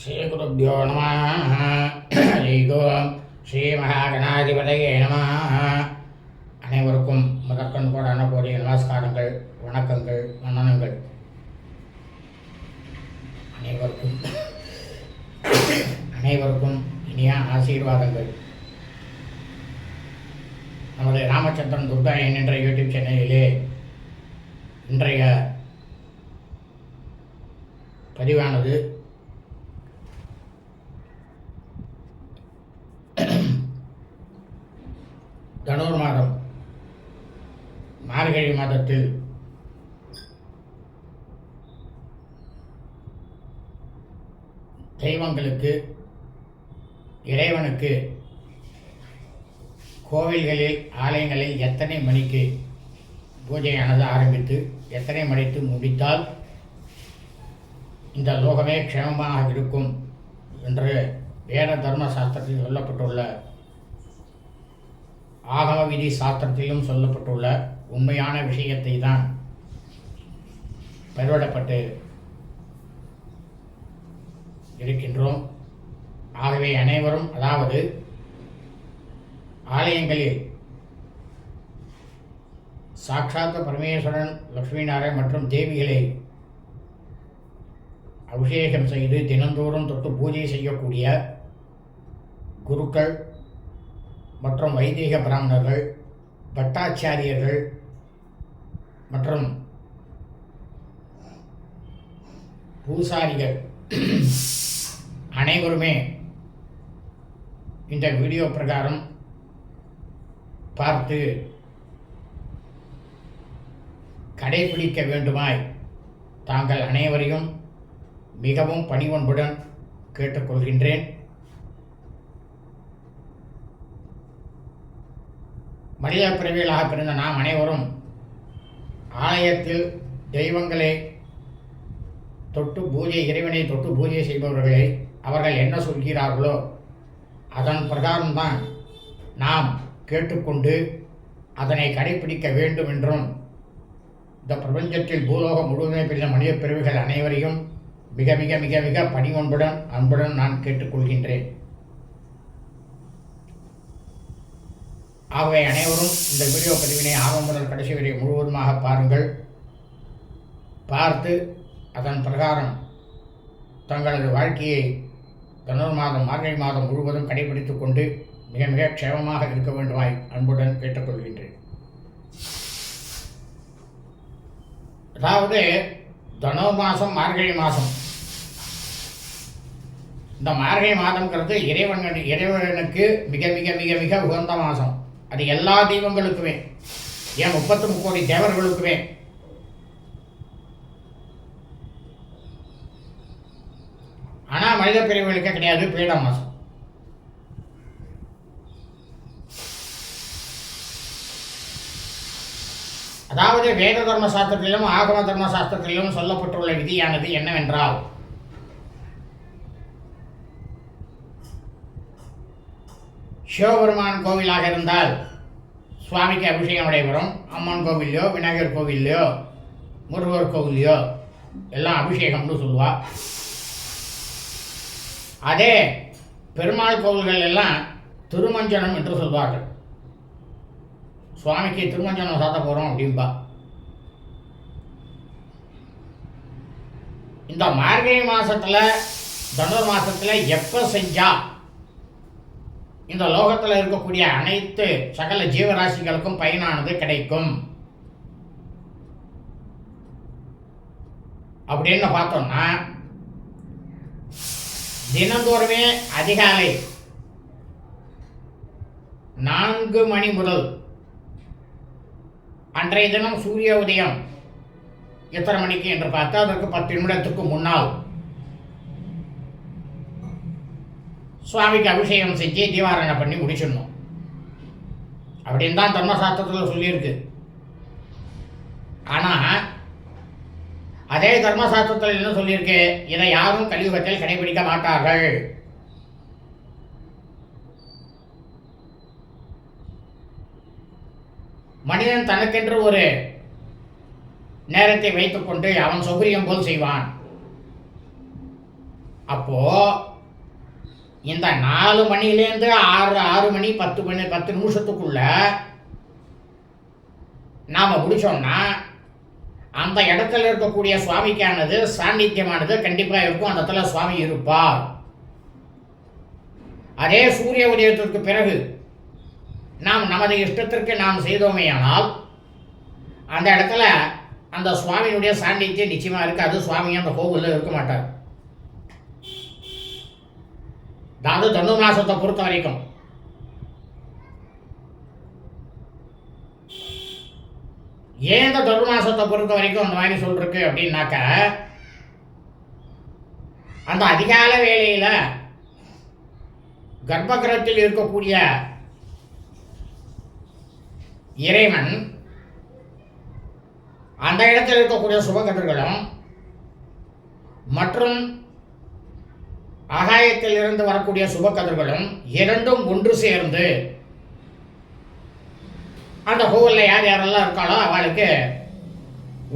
ஸ்ரீகுருப்போ நம. ஸ்ரீகோம் ஸ்ரீ மகாகணாதிபதையே நம. அனைவருக்கும் முதற்கண் கோடான கோடிய நமஸ்காரங்கள் வணக்கங்கள் வண்ணனங்கள் அனைவருக்கும் அனைவருக்கும் இனிய ஆசீர்வாதங்கள். நமது ராமச்சந்திரன் துர்கா என்ற யூடியூப் சேனலிலே இன்றைய பதிவானது தனுர் மாதம் மார்கழி மாதத்தில். தெய்வங்களுக்கு இறைவனுக்கு கோவில்களில் ஆலயங்களில் எத்தனை மணிக்கு பூஜையானது ஆரம்பித்து எத்தனை மணிக்கு முடித்தால் இந்த லோகமே க்ஷேமமாக இருக்கும் என்று வேத தர்ம சாஸ்திரத்தில் சொல்லப்பட்டுள்ள ஆகம விதி சாஸ்திரத்திலும் சொல்லப்பட்டுள்ள உண்மையான விஷயத்தை தான் பெருவிடப்பட்டு இருக்கின்றோம். ஆகவே அனைவரும் அதாவது ஆலயங்களில் சாட்சாத்த பரமேஸ்வரன் லக்ஷ்மி நாராயண் மற்றும் தேவிகளை அபிஷேகம் செய்து தினந்தோறும் தொட்டு பூஜை செய்யக்கூடிய குருக்கள் மற்றும் வைதிக பிராமணர்கள் பட்டாச்சாரியர்கள் மற்றும் பூசாரிகள் அனைவருமே இந்த வீடியோ பிரகாரம் பார்த்து கடைபிடிக்க வேண்டுமாய் தாங்கள் அனைவரையும் மிகவும் பணிவன்புடன் கேட்டுக்கொள்கின்றேன். மனித பிறவிகளாக பிறந்த நாம் அனைவரும் ஆலயத்தில் தெய்வங்களை தொட்டு பூஜை இறைவனை தொட்டு பூஜை செய்பவர்களை அவர்கள் என்ன சொல்கிறார்களோ அதன் பிரகாரம்தான் நாம் கேட்டுக்கொண்டு அதனை கடைபிடிக்க வேண்டும் என்றும் இந்த பிரபஞ்சத்தில் பூலோகம் முழுவதுமே பிறந்த மனித பிரிவுகள் அனைவரையும் மிக மிக மிக மிக பணிவன்புடன் அன்புடன் நான் கேட்டுக்கொள்கின்றேன். ஆகவே அனைவரும் இந்த வீடியோ பதிவினை ஆரம்பம் முதல் கடைசி வரை முழுவதுமாக பாருங்கள். பார்த்து அதன் பிரகாரம் தங்களது வாழ்க்கையை தனுர் மாதம் மார்கழி மாதம் முழுவதும் கடைபிடித்துக் கொண்டு மிக மிக க்ஷேமமாக இருக்க வேண்டுமாய் அன்புடன் கேட்டுக்கொள்கின்றேன். அதாவது தனோ மாதம் மார்கழி மாதம். இந்த மார்கழி மாதம்ங்கிறது இறைவன் இறைவனுக்கு மிக மிக மிக மிக உகந்த மாதம். அது எல்லா தெய்வங்களுக்குமே ஏன் முப்பத்து முக்கோடி தேவர்களுக்குமே. ஆனால் மனித பிரிவுகளுக்கு கிடையாது பீடம் மாசம். அதாவது வேத தர்ம சாஸ்திரத்திலும் ஆகம தர்ம சாஸ்திரத்திலும் சொல்லப்பட்டுள்ள விதியானது என்னவென்றால் சிவபெருமான் கோவிலாக இருந்தால் சுவாமிக்கு அபிஷேகம் நடைபெறும். அம்மன் கோவில்லையோ விநாயகர் கோவில்லையோ முருகர் கோவில்லையோ எல்லாம் அபிஷேகம்னு சொல்லுவா. அதே பெருமாள் கோவில்கள் எல்லாம் திருமஞ்சனம் என்று சொல்வார்கள். சுவாமிக்கு திருமஞ்சனம் சாத்த போகிறோம் அப்படின்பா இந்த மார்கழி மாதத்தில் தனுர் மாதத்தில் எப்போ செஞ்சா இந்த லோகத்தில் இருக்கக்கூடிய அனைத்து சகல ஜீவராசிகளுக்கும் பயனானது கிடைக்கும். அப்படின்னு பார்த்தோம்னா தினந்தோறுமே அதிகாலை நான்கு மணி முதல் அன்றைய தினம் சூரிய உதயம் எத்தனை மணிக்கு என்று பார்த்தா அதற்கு பத்து நிமிடத்துக்கு முன்னால் சுவாமிக்கு அபிஷேகம் செஞ்சு தீபாரணை பண்ணி முடிச்சிடணும். அப்படின்னு தான் தர்மசாஸ்திரத்தில் சொல்லியிருக்கு. ஆனால் அதே தர்மசாஸ்திரத்தில் என்ன சொல்லியிருக்கு? இதை யாரும் கலியுகத்தில் கடைபிடிக்க மாட்டார்கள். மனிதன் தனக்கென்று ஒரு நேரத்தை வைத்துக்கொண்டு அவன் சௌகரியம் போல் செய்வான். அப்போ இந்த நாலு மணிலேருந்து ஆறு ஆறு மணி பத்து மணி பத்து நிமிஷத்துக்குள்ள நாம் முடிச்சோம்னா அந்த இடத்துல இருக்கக்கூடிய சுவாமிக்கானது சாநித்தியமானது கண்டிப்பாக இருக்கும். அந்த இடத்துல சுவாமி இருப்பார். அதே சூரிய உதயத்திற்கு பிறகு நாம் நமது இஷ்டத்திற்கு நாம் செய்தோமேயானால் அந்த இடத்துல அந்த சுவாமியினுடைய சாநித்தியம் நிச்சயமாக இருக்காது சுவாமி அந்த கோவிலில் இருக்க மாட்டார். அதாவது தனு மாசத்தை பொறுத்த வரைக்கும். ஏன் இந்த தனு மாசத்தை பொறுத்த வரைக்கும் அந்த மாதிரி சொல்றக்கு அப்படின்னாக்க அந்த அதிகால வேலையில் கர்ப்பகிரகத்தில் இருக்கக்கூடிய இறைவன் அந்த இடத்தில் இருக்கக்கூடிய சுபகதிர்களும் மற்றும் ஆகாயத்தில் இருந்து வரக்கூடிய சுபக்கதிர்களும் இரண்டும் ஒன்று சேர்ந்து அந்த கோவிலில் யார் யாரெல்லாம் இருக்காளோ அவளுக்கு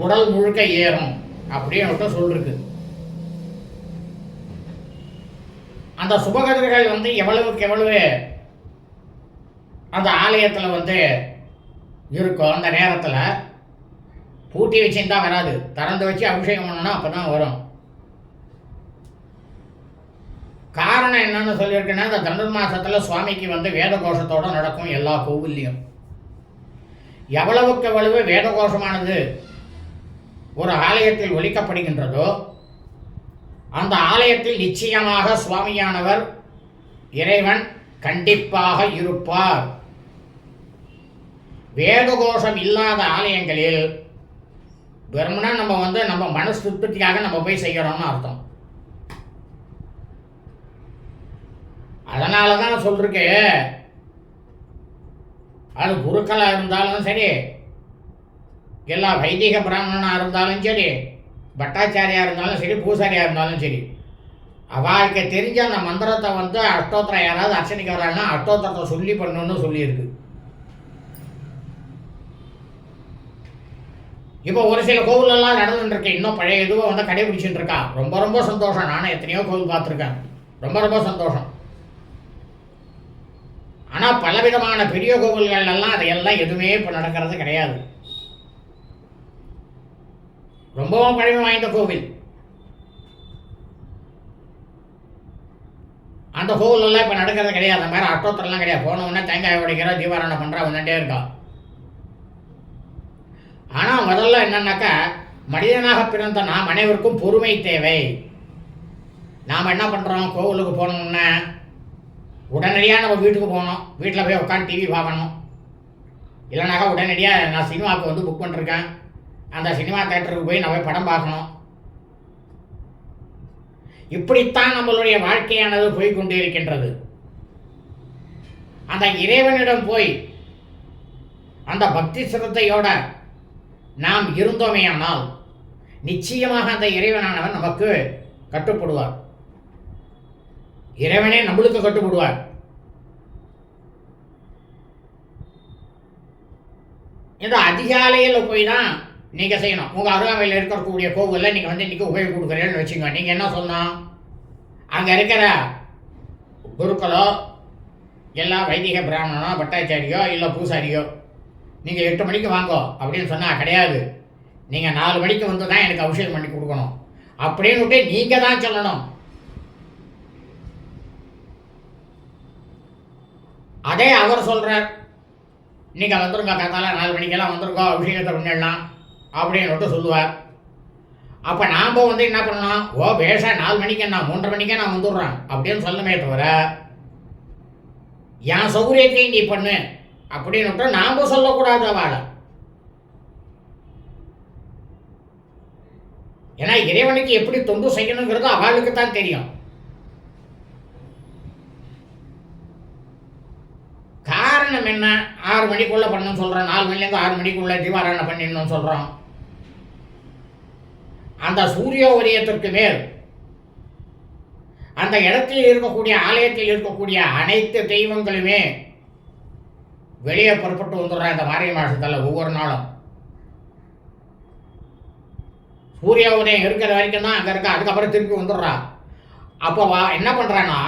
உடல் முழுக்க ஏறும் அப்படின்னு சொல்லிருக்கு. அந்த சுபகதிர்கள் வந்து எவ்வளவுக்கு எவ்வளவு அந்த ஆலயத்தில் வந்து இருக்கும் அந்த நேரத்தில் பூட்டி வச்சுருந்தா வராது. திறந்து வச்சு அபிஷேகம் பண்ணணும் அப்போ தான் வரும். காரணம் என்னன்னு சொல்லியிருக்கேன்னா இந்த தனுர் மாசத்துல சுவாமிக்கு வந்து வேத கோஷத்தோட நடக்கும் எல்லா கோவில்லையும். எவ்வளவுக்கு எவ்வளவு வேத கோஷமானது ஒரு ஆலயத்தில் ஒழிக்கப்படுகின்றதோ அந்த ஆலயத்தில் நிச்சயமாக சுவாமியானவர் இறைவன் கண்டிப்பாக இருப்பார். வேத கோஷம் இல்லாத ஆலயங்களில் வெறுமனா நம்ம வந்து நம்ம மனசு திருப்திக்காக நம்ம போய் செய்கிறோம்னு அர்த்தம். அதனால தான் சொல்றேன். அது குருக்களாக இருந்தாலும் சரி எல்லா வைதிக பிராமணனாக இருந்தாலும் சரி பட்டாச்சாரியாக இருந்தாலும் சரி பூசாரியாக இருந்தாலும் சரி அவளுக்கு தெரிஞ்ச அந்த மந்திரத்தை வந்து அஷ்டோத்திரம் யாராவது அர்ச்சனைக்கு வராங்கன்னா அஷ்டோத்திரத்தை சொல்லி பண்ணணும்னு சொல்லியிருக்கு. இப்போ ஒரு சில கோவிலெல்லாம் நடந்துட்டுருக்கு. இன்னும் பழைய இதுவை வந்து கடைபிடிச்சிட்டு இருக்கா ரொம்ப ரொம்ப சந்தோஷம். நானும் எத்தனையோ கோவில் பார்த்துருக்கேன். ரொம்ப ரொம்ப சந்தோஷம். ஆனால் பலவிதமான பெரிய கோவில்கள் எல்லாம் அதையெல்லாம் எதுவுமே இப்போ நடக்கிறது கிடையாது. ரொம்பவும் பழமை வாய்ந்த கோவில். அந்த கோவில் எல்லாம் இப்போ நடக்கிறது கிடையாது. அந்த மாதிரி அட்டோத்திரம்லாம் கிடையாது. போன உடனே தேங்காய் உடைக்கிற தீபாராயணை பண்ணுறா வந்துட்டே இருக்கா. ஆனால் முதல்ல என்னன்னாக்கா மனிதனாக பிறந்த நாம் அனைவருக்கும் பொறுமை தேவை. நாம் என்ன பண்ணுறோம் கோவிலுக்கு போனோம்னா உடனடியாக நம்ம வீட்டுக்கு போகணும். வீட்டில் போய் உட்காந்து டிவி பார்க்கணும். இல்லைனாக்கா உடனடியாக நான் சினிமாவுக்கு வந்து புக் பண்ணிருக்கேன். அந்த சினிமா தேட்டருக்கு போய் நான் போய் படம் பார்க்கணும். இப்படித்தான் நம்மளுடைய வாழ்க்கையானது போய்கொண்டே இருக்கின்றது. அந்த இறைவனிடம் போய் அந்த பக்தி சிரத்தையோட நாம் இருந்தோமேயானால் நிச்சயமாக அந்த இறைவனானவன் நமக்கு கட்டுப்படுவார். இறைவனே நம்மளுக்கு கட்டுப்படுவார். இந்த அதிகாலையில் போய் தான் நீங்கள் செய்யணும். உங்கள் அருகாமையில் இருக்கக்கூடிய கோவிலில் நீங்கள் வந்து இன்றைக்கி உபயோகம் கொடுக்குறேன்னு வச்சுக்கோங்க. நீங்கள் என்ன சொன்னோம் அங்கே இருக்கிற குருக்களோ எல்லாம் வைதிக பிராமணனோ பட்டாச்சாரியோ இல்லை பூசாரியோ நீங்கள் எட்டு மணிக்கு வாங்கோ அப்படின்னு சொன்னால் கிடையாது. நீங்கள் நாலு மணிக்கு வந்து தான் எனக்கு அபிஷேகம் பண்ணி கொடுக்கணும். அப்படின்னு நீங்கள் தான் சொல்லணும். அதே அவர் சொல்கிறார் நீங்கள் வந்துருங்க காத்தால நாலு மணிக்கெல்லாம் வந்துருக்கோ அபிஷேகத்தை பண்ணிடலாம் அப்படின்னு சொல்லுவார். அப்போ நாம் வந்து என்ன பண்ணலாம் ஓ பேச நாலு மணிக்கு நான் மூன்றரை மணிக்கே நான் வந்துடுறேன் அப்படின்னு சொல்லணுமே தவிர என் சௌகரியத்தையும் நீ பண்ணு அப்படின்னு நாம் சொல்லக்கூடாது அவளை. ஏன்னா இறைவனுக்கு எப்படி தொண்டு செய்யணுங்கிறது அவளுக்கு தான் தெரியும். காரணம் என்ன? ஆறு மணிக்குள்ளே பண்ணணும்னு சொல்கிறோம் நாலு மணிலேருந்து ஆறு மணிக்குள்ளே தீபாராயணம் பண்ணிடணும்னு சொல்கிறோம் அந்த சூரிய உதயத்திற்கு மேல் அந்த இடத்தில் இருக்கக்கூடிய ஆலயத்தில் இருக்கக்கூடிய அனைத்து தெய்வங்களுமே வெளியே புறப்பட்டு வந்துடுறான் இந்த மாரிய மாதத்தில் ஒவ்வொரு நாளும். சூரிய உதயம் இருக்கிற வரைக்கும் தான் அங்கே இருக்கா? அதுக்கப்புறம் திருப்பி வந்துடுறா. அப்போ வா என்ன பண்ணுறான்னா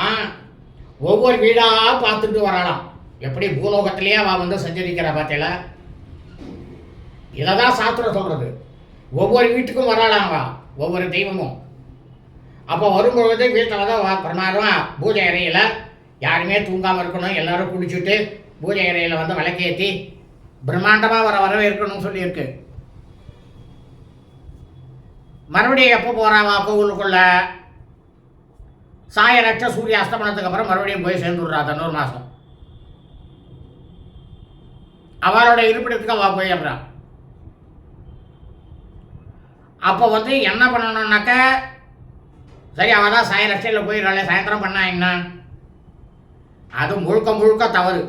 ஒவ்வொரு வீடாக பார்த்துட்டு வரலாம் எப்படி பூலோகத்திலேயே அவள் வந்து சஞ்சரிக்கிறா பார்த்தீங்களா இதை தான் சாஸ்திரம் சொல்கிறது ஒவ்வொரு வீட்டுக்கும் வராளாம் ஒவ்வொரு தெய்வமும். அப்போ வரும்பொழுது வீட்டில் தான் வா- பிரமாதமாக பூஜை அறையில் யாருமே தூங்காமல் இருக்கணும் எல்லோரும் குடிச்சுட்டு பூஜை அறையில் வந்து விளக்கேற்றி பிரம்மாண்டமாக வர வரவே இருக்கணும்னு சொல்லியிருக்கு. மறுபடியும் எப்போ போகிறாவா கோவிலுக்குள்ள? சாயரற்ற சூரிய அஸ்தமனத்துக்கு அப்புறம் மறுபடியும் போய் சேர்ந்துடுறா தன்னூறு மாதம் அவளோட இருப்பிடத்துக்கு அவள் போயிடுறான் அப்போ வந்து என்ன பண்ணணும்னாக்க சரி அவள் தான் சாயரட்சையில் போயிடறாளே சாயந்தரம் பண்ணா என்ன? அது முழுக்க முழுக்க தவறு.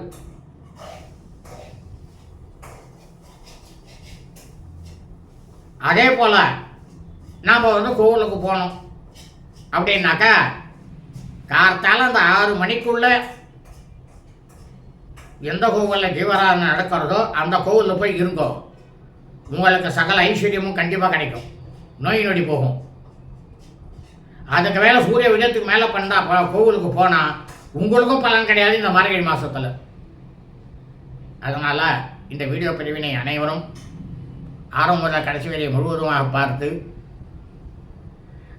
அதே போல் நாம் வந்து கோவிலுக்கு போனோம். அப்படின்னாக்கா கார்த்தால அந்த ஆறு மணிக்குள்ளே எந்த கோவிலில் ஜீவராதனை நடக்கிறதோ அந்த கோவிலில் போய் இருங்கோ. உங்களுக்கு சகல ஐஸ்வர்யமும் கண்டிப்பாக கிடைக்கும். நோய் நொடி போகும். அதுக்கு மேலே சூரிய விஜயத்துக்கு மேலே பண்ணா கோவிலுக்கு போனால் உங்களுக்கும் பலன் கிடையாது இந்த மார்கழி மாதத்தில் அதனால் இந்த வீடியோ பிரிவினை அனைவரும் ஆரம்ப முதல் கடைசி வரை முழுவதுமாக பார்த்து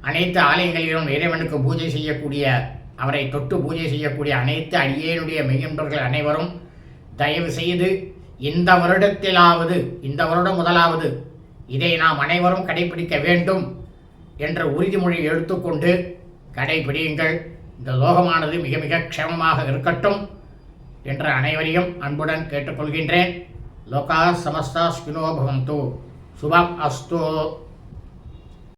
அனைத்து ஆலயங்களிலும் இறைவனுக்கு பூஜை செய்யக்கூடிய அவரை தொட்டு பூஜை செய்யக்கூடிய அனைத்து அடியேனுடைய மெய்யன்பர்கள் அனைவரும் தயவு செய்து இந்த வருடத்திலாவது இந்த வருடம் முதலாவது இதை நாம் அனைவரும் கடைபிடிக்க வேண்டும் என்ற உறுதிமொழி எடுத்துக்கொண்டு கடைபிடியுங்கள். இந்த லோகமானது மிக மிக க்ஷேமமாக இருக்கட்டும் என்ற அனைவரையும் அன்புடன் கேட்டுக்கொள்கின்றேன். லோகா சமஸ்தா ஸ்பினோபவந்தோ சுபம் அஸ்தோ.